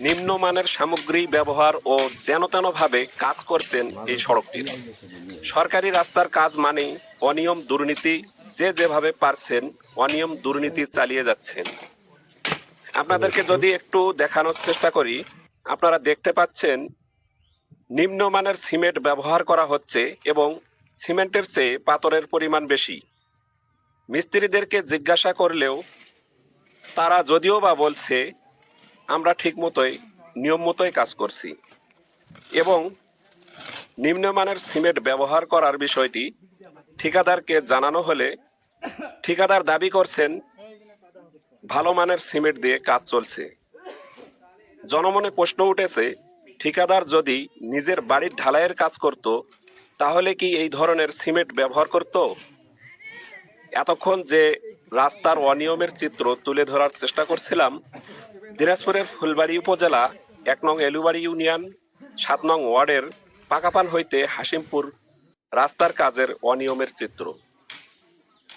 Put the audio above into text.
নিম্নমানের সামগ্রী ব্যবহার ও যেন যেনতেনভাবে কাজ করতেন এই সড়কটির সরকারি রাস্তার কাজ মানেই অনিয়ম দুর্নীতি, যে যেভাবে পারছেন অনিয়ম দুর্নীতি চালিয়ে যাচ্ছেন। আপনাদেরকে যদি একটু দেখানোর চেষ্টা করি, আপনারা দেখতে পাচ্ছেন নিম্নমানের সিমেন্ট ব্যবহার করা হচ্ছে এবং সিমেন্টের চেয়ে পাথরের পরিমাণ বেশি। মিস্ত্রিদেরকে জিজ্ঞাসা করলেও তারা যদিও বা বলছে আমরা ঠিক মতোই নিয়ম মতোই কাজ করছি। এবং নিম্নমানের সিমেন্ট ব্যবহার করার বিষয়টি ঠিকাদারকে জানানো হলে ঠিকাদার দাবি করছেন, ভালো মানের সিমেন্ট দিয়ে কাজ চলছে। জনমনে প্রশ্ন উঠেছে, ঠিকাদার যদি নিজের বাড়ির ঢালাইয়ের কাজ করত, তাহলে কি এই ধরনের সিমেন্ট ব্যবহার করত? এতক্ষণ যে রাস্তার অনিয়মের চিত্র তুলে ধরার চেষ্টা করছিলাম। দিনাজপুরের ফুলবাড়ি উপজেলা, এক নং এলুবাড়ি ইউনিয়ন, সাত নং ওয়ার্ডের পাকাপান হইতে হাসিমপুর রাস্তার কাজের অনিয়মের চিত্র।